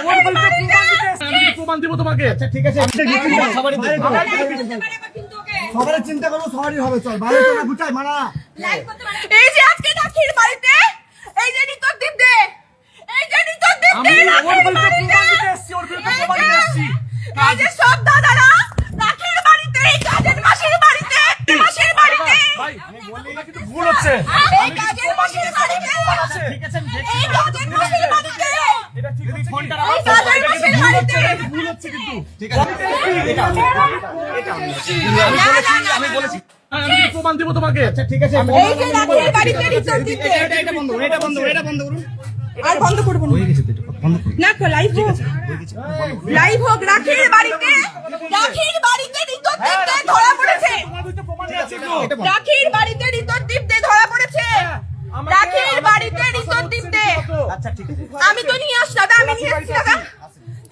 ওর বলতে প্রমাণ দিব তোমাকে? আচ্ছা ঠিক আছে সবারই চিন্তা করব সবারই হবে চল বাইরে তো না মানা এই যে আজকে রাখির বাড়িতে এই যে নিতর দীপ দে এই যে নিতর দীপ আমি ওর বলতে বাড়িতে। প্রমাণ দিতে এসছি ওর বিরুদ্ধে প্রমাণ দিতে এসছি। এই সব দাদারা রাখির বাড়িতে এই কাজের মাসির বাড়িতে মাসির বাড়িতে ভাই এটা কিন্তু ভুল হচ্ছে এই কাজের মাসির বাড়িতে ঠিক আছে আমি এই কাজের মাসির বাড়িতে এটা ঠিক হচ্ছে কি? ফোনটা এই কাজের এটা মাসির কিন্তু ভুল হচ্ছে বাড়িতে এটা কিন্তু ভুল হচ্ছে কিন্তু ঠিক আছে আমি এটা আমি আমি বলেছি আমি বলেছি হ্যাঁ, আমি কিন্তু প্রমাণ দিব তোমাকে আচ্ছা ঠিক আছে এই যে রাখির বাড়িতে নিতর দীপ দে এটা এটা বন্ধ করুন এটা বন্ধ করুন এটা বন্ধ করুন আর বন্ধ করব না হয়ে তো এটা বন্ধ করুন না লাইভ হোক লাইভ হোক রাখির বাড়িতে রাখির বাড়িতে নিতর ধরা পড়েছে তোমার বিরুদ্ধে প্রমাণ নিয়ে আসছি তো এটা বন্ধ রাখির বাড়িতে ঋতর দে ধরা পড়েছে রাখির বাড়িতে ঋতর দে আচ্ছা ঠিক আছে আমি তো নিয়ে আসছি দাদা আমি নিয়ে আসছি দাদা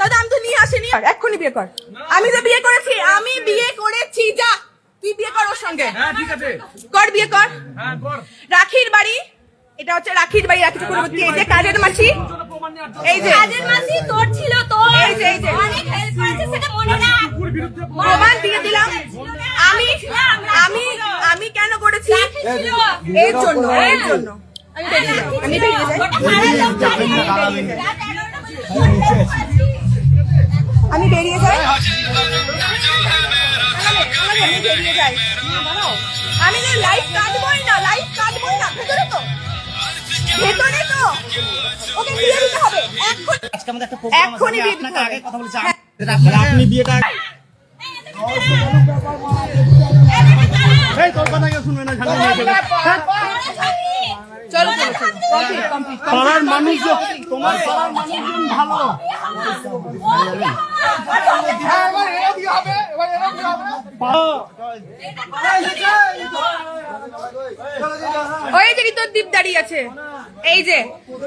দাদা আমি তো নিয়ে আসিনি এক্ষুনি বিয়ে কর আমি তো বিয়ে করেছি আমি বিয়ে করেছি যা তুই বিয়ে কর ওর সঙ্গে হ্যাঁ ঠিক আছে কর বিয়ে কর হ্যাঁ রাখির বাড়ি এটা হচ্ছে রাখির বাড়ি রাখি চক্রবর্তী এই যে কাজের মাসি এই যে কাজের মাসি তোর ছিল তোর এই যে, এই যে। অনেক হেল্প করেছে সেটা মনে বিরুদ্ধে প্রমাণ দিয়ে দিলাম আমি আমি আমি কেন করেছি এর জন্য এর জন্য আমি বেরিয়ে যাই আমি বেরিয়ে যাই আমি বেরিয়ে যাই। আমি বেরিয়ে যাই আমি না লাইভ কাটবই না লাইভ কাটবই না ভেতরে তো। ভেতরে তো। ওকে বিয়ে দিতে হবে। এখনই আজকে আমাদের একটা প্রোগ্রাম আছে আপনাকে। আগে কথা বলেছি। আপনারা আপনি বিয়েটা এই তোর কথা কেউ শুনবে না ঝামেলা হয়ে যাবে। চলো পাড়ার মানুষজন তোমার পাড়ার মানুষজন ভালো ওই যে ঋতদ্বীপ দাঁড়িয়ে আছে এই যে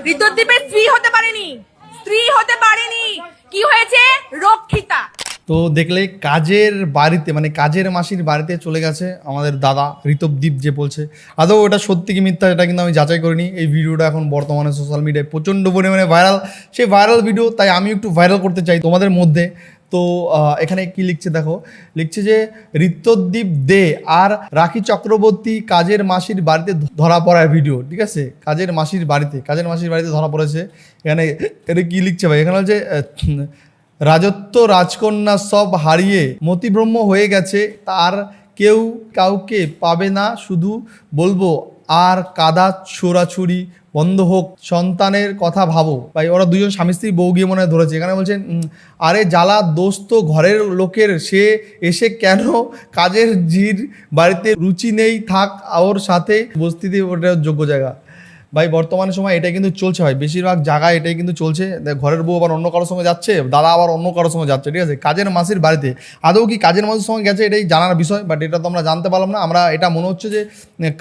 ঋতদ্বীপের স্ত্রী হতে পারেনি স্ত্রী হতে পারেনি কি হয়েছে রক্ষিতা তো দেখলে কাজের বাড়িতে মানে কাজের মাসির বাড়িতে চলে গেছে আমাদের দাদা ঋতবদীপ যে বলছে। আদৌ ওটা সত্যি কি মিথ্যা এটা কিন্তু আমি যাচাই করিনি। এই ভিডিওটা এখন বর্তমানে সোশ্যাল মিডিয়ায় প্রচণ্ড পরিমাণে ভাইরাল সেই ভাইরাল ভিডিও তাই আমি একটু ভাইরাল করতে চাই তোমাদের মধ্যে। তো এখানে কি লিখছে দেখো? লিখছে যে ঋত্যদ্বীপ দে আর রাখি চক্রবর্তী কাজের মাসির বাড়িতে ধরা পড়ার ভিডিও ঠিক আছে? কাজের মাসির বাড়িতে, কাজের মাসির বাড়িতে ধরা পড়েছে। এখানে এটা কি লিখছে ভাই? এখানে হচ্ছে রাজত্ব রাজকন্যা সব হারিয়ে মতিব্রহ্ম হয়ে গেছে, তার কেউ কাউকে পাবে না। শুধু বলব, আর কাদা ছোড়াছুরি বন্ধ হোক, সন্তানের কথা ভাবো। ভাই, ওরা দুজন স্বামী স্ত্রী বউ গিয়ে মনে ধরেছে। এখানে বলছেন আরে জ্বালা দোস্ত, ঘরের লোকের, সে এসে কেন কাজের জির, বাড়িতে রুচি নেই, থাক, ওর সাথে বস্তিতে ওটা যোগ্য জায়গা। ভাই, বর্তমানে সময় এটাই কিন্তু চলছে ভাই। বেশিরভাগ জায়গায় এটাই কিন্তু চলছে। ঘরের বউ আবার অন্য কারোর সঙ্গে যাচ্ছে, দাদা আবার অন্য কারোর সঙ্গে যাচ্ছে, ঠিক আছে? কাজের মাসির বাড়িতে। আদৌ কি কাজের মাসির সঙ্গে গেছে এটাই জানার বিষয় বাট এটা তো আমরা জানতে পারলাম না। আমরা এটা মনে হচ্ছে যে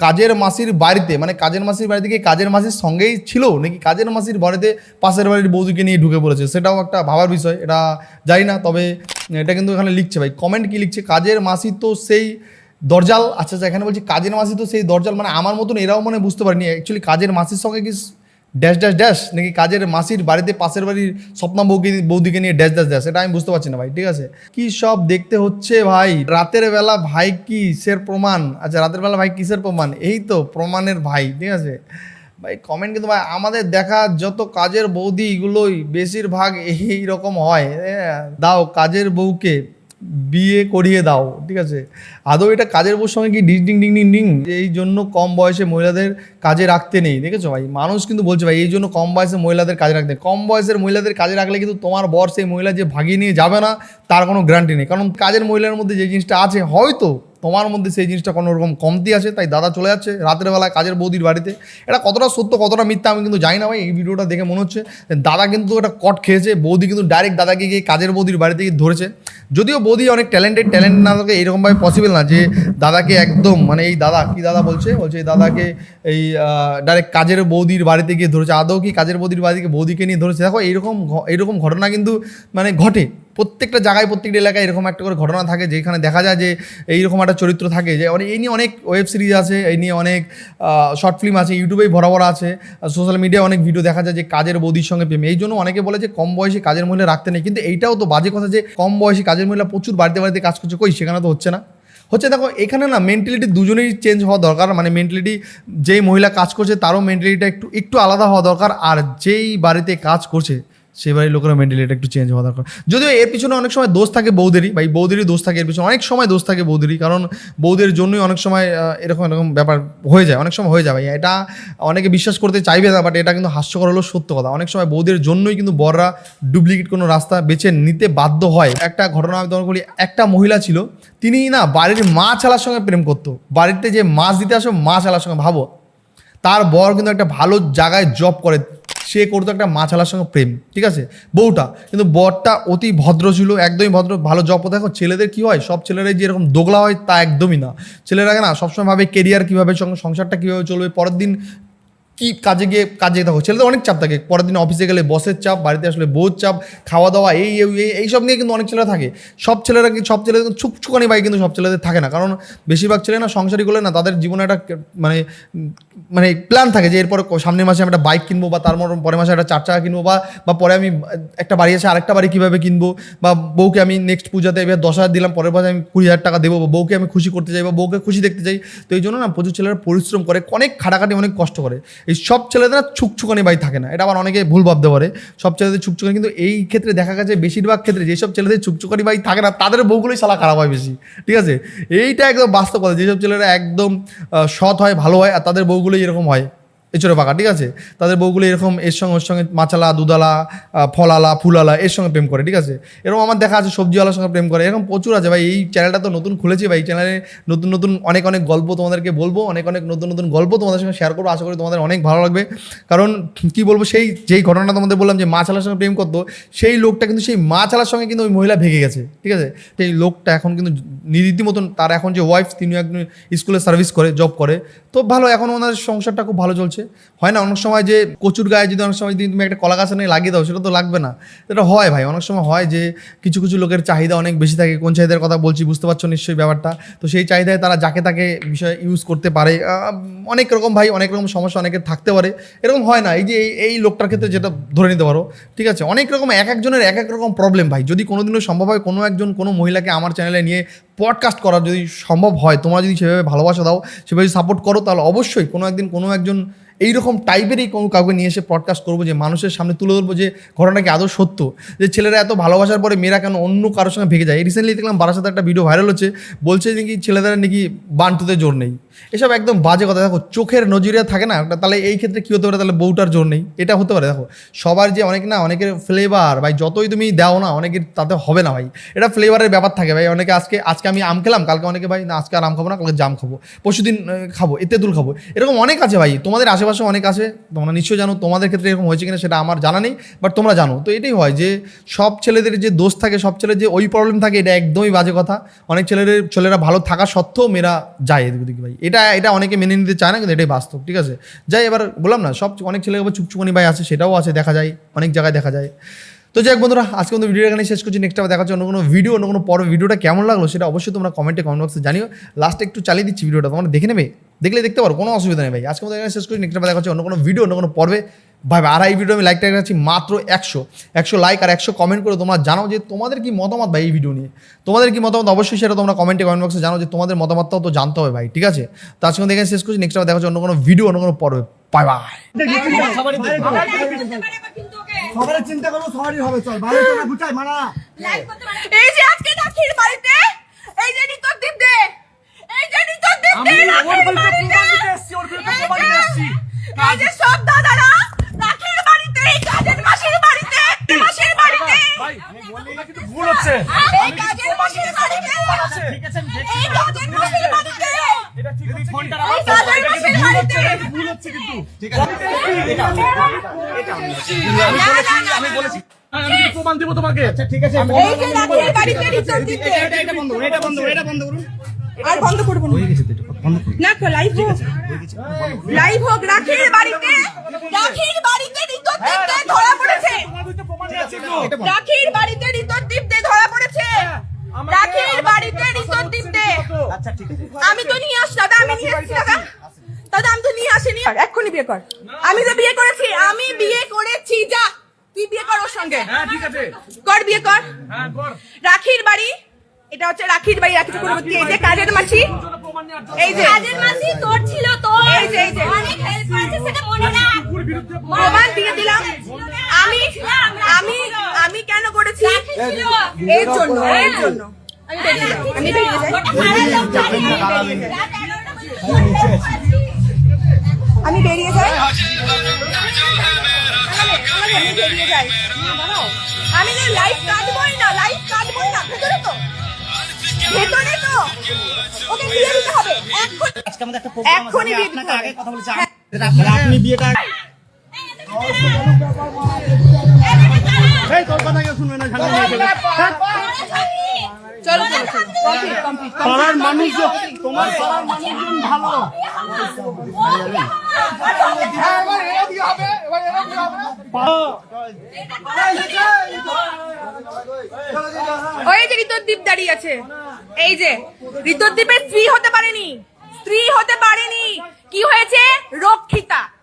কাজের মাসির বাড়িতে মানে কাজের মাসির বাড়িতে কি কাজের মাসির সঙ্গেই ছিল? নাকি কাজের মাসির বাড়িতে পাশের বাড়ির বৌদিকে নিয়ে ঢুকে পড়েছে? সেটাও একটা ভাবার বিষয়, এটা জানি না, তবে এটা কিন্তু এখানে লিখছে ভাই। কমেন্ট কি লিখছে? কাজের মাসি তো সেই দরজাল আচ্ছা আচ্ছা এখানে বলছি কাজের মাসি তো সেই দরজাল মানে আমার মতন এরাও মানে বুঝতে পারিনি। অ্যাকচুয়ালি কাজের মাসির সঙ্গে কি ড্যাশ ড্যাশ ড্যাশ নাকি কাজের মাসির বাড়িতে পাশের বাড়ির স্বপ্না বউকে, বৌদিকে নিয়ে ড্যাশ ড্যাশ ড্যাশ এটা আমি বুঝতে পারছি না ভাই, ঠিক আছে? কি সব দেখতে হচ্ছে ভাই? রাতের বেলা ভাই কিসের প্রমাণ? আচ্ছা রাতের বেলা ভাই কিসের প্রমাণ? এই তো প্রমাণের ভাই, ঠিক আছে? ভাই কমেন্ট কিন্তু ভাই, আমাদের দেখা যত কাজের বৌদি এগুলোই বেশিরভাগ এই রকম হয়, দাও, কাজের বউকে। বিয়ে করিয়ে দাও, ঠিক আছে? আদৌ এটা কাজের বোর কি ডিং ডিং ডিং ডিং ডিং? এই জন্য কম বয়সে মহিলাদের কাজে রাখতে নেই, দেখেছ ভাই? মানুষ কিন্তু বলছে ভাই, এই জন্য কম বয়সে মহিলাদের কাজে রাখতে। কম বয়সের মহিলাদের কাজে রাখলে কিন্তু তোমার বর সেই মহিলা যে ভাগিয়ে নিয়ে যাবে না, তার কোনো গ্যারান্টি নেই। কারণ কাজের মহিলার মধ্যে যে জিনিসটা আছে, হয়তো তোমার মধ্যে সেই জিনিসটা কোনো রকম কমতি আছে, তাই দাদা চলে যাচ্ছে রাতের বেলায় কাজের বৌদির বাড়িতে। এটা কতটা সত্য, কতটা মিথ্যা আমি কিন্তু জানি না ভাই, এই ভিডিওটা দেখে মনে হচ্ছে দাদা কিন্তু এটা কট খেয়েছে, বৌদি কিন্তু ডাইরেক্ট দাদাকে গিয়ে কাজের বৌদির বাড়িতে গিয়ে ধরেছে। যদিও বৌদি অনেক ট্যালেন্টেড ট্যালেন্ট না থাকে এইরকমভাবে পসিবল না যে দাদাকে একদম মানে এই দাদা, কি দাদা বলছে? বলছে এই দাদাকে এই ডাইরেক্ট কাজের বৌদির বাড়িতে গিয়ে ধরেছে। আদৌ কি কাজের বৌদির বাড়িতে বৌদিকে নিয়ে ধরেছে? দেখো এইরকম এইরকম ঘটনা কিন্তু মানে ঘটে। প্রত্যেকটা জায়গায়, প্রত্যেকটা এলাকায় এরকম একটা করে ঘটনা থাকে যেখানে দেখা যায় যে এইরকম একটা চরিত্র থাকে যে অনেক- এই নিয়ে অনেক ওয়েব সিরিজ আছে, এই নিয়ে অনেক শর্ট ফিল্ম আছে ইউটিউবেই ভরা ভরা আছে সোশ্যাল মিডিয়ায় অনেক ভিডিও দেখা যায় যে কাজের বৌদির সঙ্গে প্রেম। এই জন্য অনেকে বলে যে কম বয়সী কাজের মহিলা রাখতে নেই, কিন্তু এইটাও তো বাজে কথা যে কম বয়সী কাজের মহিলা প্রচুর বাড়িতে বাড়িতে কাজ করছে, কই সেখানে তো হচ্ছে না। হচ্ছে দেখো, এখানে না মেন্টালিটি দুজনেই চেঞ্জ হওয়া দরকার মানে মেন্টালিটি যেই মহিলা কাজ করছে তারও মেন্টালিটিটা একটু একটু আলাদা হওয়া দরকার, আর যেই বাড়িতে কাজ করছে সেই বাড়ির লোকেরা মেন্টালিটি একটু চেঞ্জ হওয়া দরকার। যদিও এর পিছনে অনেক সময় দোষ থাকে বৌদেরই, ভাই বৌদেরই দোষ থাকে এর পিছনে। অনেক সময় দোষ থাকে বৌদেরই, কারণ বৌদের জন্যই অনেক সময় এরকম এরকম ব্যাপার হয়ে যায়, অনেক সময় হয়ে যায় ভাই। এটা অনেকে বিশ্বাস করতে চাইবে না বাট এটা কিন্তু হাস্যকর হলো সত্য কথা। অনেক সময় বৌদের জন্যই কিন্তু বররা ডুপ্লিকেট কোনো রাস্তা বেছে নিতে বাধ্য হয়। একটা ঘটনা আমি তোমাকে বলি, একটা মহিলা ছিল তিনি না বাড়ির মা চালার সঙ্গে প্রেম করতো। বাড়িতে যে মাছ দিতে আসো, মা চালার সঙ্গে ভাবো। তার বর কিন্তু একটা ভালো জায়গায় জব করে। সে করতো একটা মাছালার সঙ্গে প্রেম, ঠিক আছে? বউটা, কিন্তু বরটা অতি ভদ্র ছিল, একদমই ভদ্র, ভালো জব। দেখো, ছেলেদের কি হয়? সব ছেলেরাই যেরকম দোগলা হয়, তা একদমই না। ছেলেরা না সবসময় ভাবে কেরিয়ার কীভাবে সঙ্গে সংসারটা কীভাবে চলবে, পরের দিন কি কাজে গিয়ে কাজে থাকো ছেলেদের অনেক চাপ থাকে। পরের দিন অফিসে গেলে বসের চাপ, বাড়িতে আসলে বউর চাপ খাওয়া দাওয়া এই এই, এই- এইসব নিয়ে কিন্তু অনেক ছেলেরা থাকে। সব ছেলেরা কিন্তু সব ছেলেদের ছুকছুকানি বাই কিন্তু সব ছেলেদের থাকে না। কারণ বেশিরভাগ ছেলে না সংসারী করলে না, তাদের জীবনে একটা মানে মানে প্ল্যান থাকে যে এরপরে সামনের মাসে আমি একটা বাইক কিনবো বা তার পরের মাসে একটা চার চাকা কিনবো বা বা পরে আমি একটা বাড়ি আছে আরেকটা বাড়ি কীভাবে কিনবো বা বউকে আমি নেক্সট পূজাতে এবার দশ হাজার দিলাম, পরের মাসে আমি কুড়ি হাজার টাকা দেবো বা বউকে আমি খুশি করতে চাই বা বউকে খুশি দেখতে চাই। তো এই জন্য না প্রচুর ছেলেরা পরিশ্রম করে, অনেক খাটাখাটি, অনেক কষ্ট করে। এই সব ছেলেদের না ছুকছুকানি বাই থাকে না। এটা আবার অনেকে ভুল ভাবতে পারে। সব ছেলেদের ছুকছুকানি কিন্তু এই ক্ষেত্রে দেখা গেছে বেশিরভাগ ক্ষেত্রে যেসব ছেলেদের ছুকছুকানি বাই থাকে না, তাদের বউগুলোই সালা খারাপ হয় বেশি। ঠিক আছে? এইটা একদম বাস্তব কথা। যেসব ছেলেরা একদম সৎ হয়, ভালো হয়, আর তাদের বউগুলোই এরকম হয়। এছাড়া পাকা, ঠিক আছে? তাদের বউগুলো এরকম এর সঙ্গে ওর সঙ্গে মাচালা দুধালা ফলালা, ফুলালা এর সঙ্গে প্রেম করে, ঠিক আছে? এরকম আমার দেখা আছে, সবজিওয়ালার সঙ্গে প্রেম করে। এরকম প্রচুর আছে ভাই, এই চ্যানেলটা তো নতুন খুলেছি ভাই। চ্যানেলে নতুন নতুন অনেক অনেক গল্প তোমাদেরকে বলব, অনেক অনেক নতুন নতুন গল্প তোমাদের সঙ্গে শেয়ার করব। আশা করি তোমাদের অনেক ভালো লাগবে। কারণ কি বলব, সেই, যেই ঘটনাটা তোমাদের বললাম যে মা চালার সঙ্গে প্রেম করতো, সেই লোকটা কিন্তু সেই মাছালার সঙ্গে কিন্তু ওই মহিলা ভেঙে গেছে, ঠিক আছে? সেই লোকটা এখন কিন্তু নিরীতি মতন তার এখন যে ওয়াইফ তিনি একজন স্কুলে সার্ভিস করে জব করে। তো ভালো, এখন ওনার সংসারটা খুব ভালো চলছে। হয় না, অনেক সময় যে কচুর গায়ে যদি অনেক সময় যদি তুমি একটা কলা গাছ নিয়ে লাগিয়ে দাও, সেটা তো লাগবে না। এটা হয় ভাই, অনেক সময় হয় যে কিছু কিছু লোকের চাহিদা অনেক বেশি থাকে। কোন চাহিদার কথা বলছি বুঝতে পারছ নিশ্চয়ই ব্যাপারটা? তো সেই চাহিদায় তারা যাকে তাকে বিষয় ইউজ করতে পারে। অনেক রকম ভাই, অনেক রকম সমস্যা অনেকের থাকতে পারে। এরকম হয় না, এই যে এই এই লোকটার ক্ষেত্রে যেটা ধরে নিতে পারো, ঠিক আছে? অনেক রকম এক একজনের এক এক রকম প্রবলেম ভাই। যদি কোনোদিনও সম্ভব হয় কোনো একজন, কোনো মহিলাকে আমার চ্যানেলে নিয়ে পডকাস্ট করা যদি সম্ভব হয়, তোমরা যদি সেভাবে ভালোবাসা দাও, সেভাবে সাপোর্ট করো, তাহলে অবশ্যই কোনো একদিন কোনো একজন এইরকম টাইপেরই কোনো কাউকে নিয়ে এসে পডকাস্ট করব যে মানুষের সামনে তুলে ধরবো যে ঘটনাটা কি আদৌ সত্য? যে ছেলেরা এত ভালোবাসার পরে মেয়েরা কেন অন্য কারোর সঙ্গে ভেঙে যায়? রিসেন্টলি দেখলাম বারাসাতে একটা ভিডিও ভাইরাল হচ্ছে, বলছে নাকি ছেলেদের নাকি বান্টুতে জোর নেই। এসব একদম বাজে কথা। দেখো, চোখের নজরিয়া থাকে না, তাহলে এই ক্ষেত্রে কী হতে পারে? তাহলে বউটার জোর নেই। এটা হতে পারে। দেখো, সবার যে অনেক না, অনেকের ফ্লেভার ভাই, যতই তুমি দাও না, অনেকের তাতে হবে না, ভাই। এটা ফ্লেভারের ব্যাপার থাকে, ভাই। অনেকে আজকে আজকে আমি আম খেলাম, কালকে অনেকে, ভাই, না, আজকে আর আম খাব না, কালকে জাম খাব। পরশুদিন খাব এ তেঁতুল খাব। এরকম অনেক আছে, ভাই। তোমাদের আশেপাশে অনেক আছে, তোমরা নিশ্চয়ই জানো তোমাদের ক্ষেত্রে এরকম হয়েছে কিনা সেটা আমার জানা নেই বাট তোমরা জানো। তো এটাই হয় যে সব ছেলেদের যে দোষ থাকে, সব ছেলের যে ওই প্রবলেম থাকে, এটা একদমই বাজে কথা। অনেক ছেলেদের, ছেলেরা ভালো থাকা সত্ত্বেও মেয়েরা যায় এদিক ওদিকে ভাই। এটা এটা অনেকে মেনে নিতে চায় না, কিন্তু এটাই বাস্তব, ঠিক আছে? যাই, এবার বললাম না, সব অনেক ছেলে আবার ভাই আছে, সেটাও আছে, দেখা যায়, অনেক জায়গায় দেখা যায়। তো যাই হোক বন্ধুরা আজকে কিন্তু ভিডিও এখানে শেষ করছি। নেক্সট আবার দেখা হচ্ছে অন্য কোনো ভিডিও অন্য কোনো পর ভিডিওটা কেমন লাগল সেটা অবশ্যই তোমরা কমেন্টে কমেন্ট বক্সে জানিও। লাস্টে একটু চালিয়ে দিচ্ছি ভিডিওটা তোমরা দেখে নেবে। দেখলে দেখতে পারো কোনো অসুবিধা নেই ভাই। আজকে মতো এখানে শেষ করছি। নেক্সট আবার দেখা হচ্ছে অন্য কোনো ভিডিও অন্য কোনো পর্বে। ভাই ভাই, আর এই ভিডিও আমি লাইকটা রাখছি মাত্র একশো। একশো লাইক আর একশো কমেন্ট করে তোমরা জানাও যে তোমাদের কি মতামত ভাই এই ভিডিও নিয়ে। তোমাদের কি মতামত? অবশ্যই সেটা তোমরা কমেন্টে কমেন্ট বক্সে জানাও যে তোমাদের মতামতটাও তো জানতে হবে ভাই ঠিক আছে? তো আজকে এখানে শেষ করছি। নেক্সট আবার দেখা হচ্ছে অন্য কোনো ভিডিও অন্য কোনো পর্বে। বাই বাই সবারই চিন্তা করো সবারই হবে চল ভালো না গুটাই মানা এই যে আজকে দাখির বাড়িতে এই যে নিতর দীপ দে এই যে নিতর দীপ আমি দে ওর বলতে প্রমাণ দিতে এসেছি, ওর বলতে প্রমাণ দিতে এসেছি। এই ঠিক আছে? আমি বলেছি আমি হ্যাঁ, প্রমাণ দেবো তোমাকে? আচ্ছা ঠিক আছে এটা বন্ধ করুন এটা বন্ধ করুন এটা বন্ধ করুন। আর বন্ধ করব না। না তো লাইভ হোক। লাইভ হোক রাখির বাড়িতে রাখির বাড়িতে ঋতুদ্বীপ ধরা পড়েছে। রাখির বাড়িতে ঋতুদ্বীপ ধরা পড়েছে। রাখির বাড়িতে ঋতুদ্বীপ আচ্ছা ঠিক আছে। বিয়ে কর। আমি তো বিয়ে করেছি আমি বিয়ে করেছি যা। তুই বিয়ে কর ওর সঙ্গে। হ্যাঁ ঠিক আছে। কর বিয়ে কর। হ্যাঁ কর। রাখির বাড়ি এটা হচ্ছে রাখির বাড়ি রাখি চক্রবর্তী এই যে কাজের মাসি এই যে কাজের মাসি তোর ছিল তোর। এই যে, এই যে। অনেক হেল্প করেছে সেটা মনে বিরুদ্ধে প্রমাণ দিয়ে দিলাম। আমি আমি আমি কেন করেছি? ছিল। এর জন্য এর জন্য। আমি বেরিয়ে যাই। আমি বেরিয়ে যাই। আমি বেরিয়ে যাই আমি বেরিয়ে যাই আমি না লাইভ কাটবই না লাইভ কাটবই না ভেতরে তো ভেতরে তো ওকে দিয়ে দিতে হবে এখন আজকে আমাদের একটা প্রোগ্রাম আছে বিয়ে দিতে আপনাকে হবে। আগে কথা বলেছি আপনি বিয়েটা এই তোর কথা কেউ শুনবে না হয়ে। চলো পাড়ার মানুষজন তোমার পাড়ার মানুষজন ভালো। ওই যে ঋতুদ্বীপ দাঁড়িয়ে আছে। এই যে ঋতুদ্বীপের স্ত্রী হতে পারেনি। স্ত্রী হতে পারেনি। কি হয়েছে? রক্ষিতা।